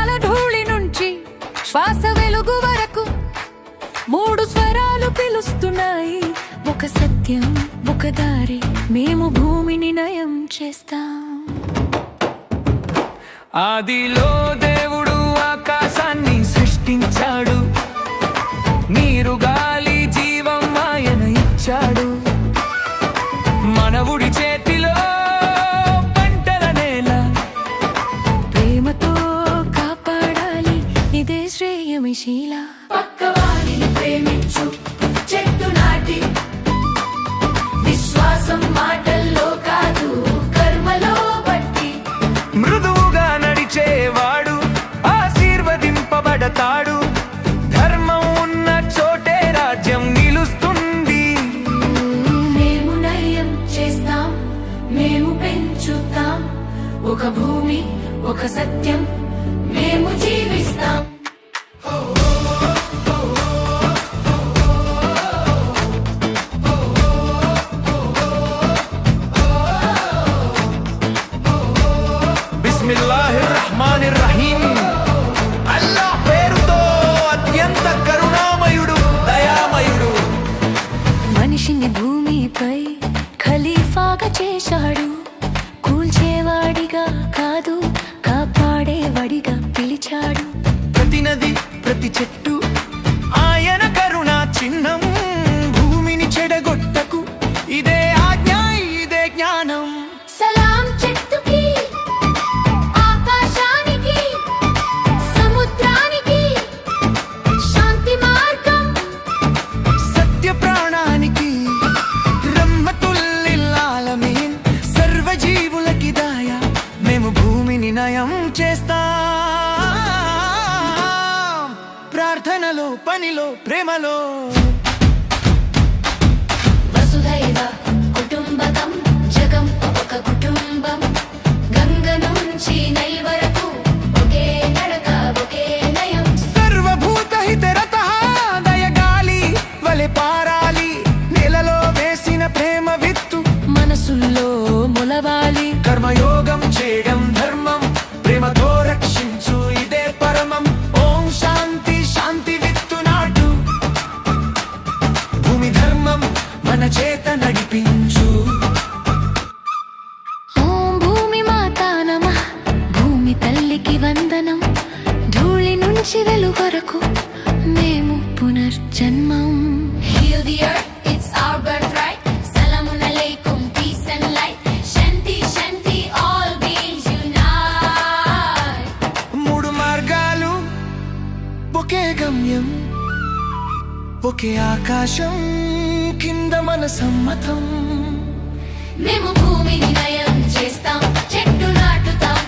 పాదాల ధూళి నుంచి శ్వాస వెలుగు వరకు మూడు స్వరాలు పిలుస్తున్నాయి. ఒక సత్యం ఒక దారి మేము భూమిని నయం చేస్తాం. ఆదిలో దేవుడు ఆక ఒక సత్యం మేము జీవిస్తాం. మనిషిని భూమిపై ఖలీఫాగా చేశాడు కూల్చేవాడిగా కాదు కాపాడేవాడిగా పిలిచాడు. ప్రతి నది ప్రతి చెట్టు చేస్తాం. ప్రార్థనలో పనిలో ప్రేమలో. నడిపించు. ఓం భూమి భూమి తల్లికి వందనం. ధూళి నుంచి వెలు వరకు మేము పునర్జన్మం. ఒకే గమ్యం ఒకే ఆకాశం. కింద మన సమ్మతం. మేము భూమిని నయం చేస్తాం చెట్టు నాటుతాం.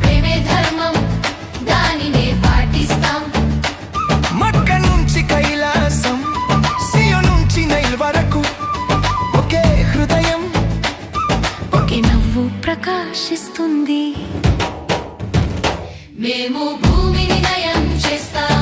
ప్రేమే ధర్మం దానినే పాటిస్తాం. మక్క నుంచి కైలాసం సియో నుంచి నైల్ వరకు ఒకే హృదయం. ఒకే నవ్వు ప్రకాశిస్తుంది. మేము భూమిని నయం చేస్తాం.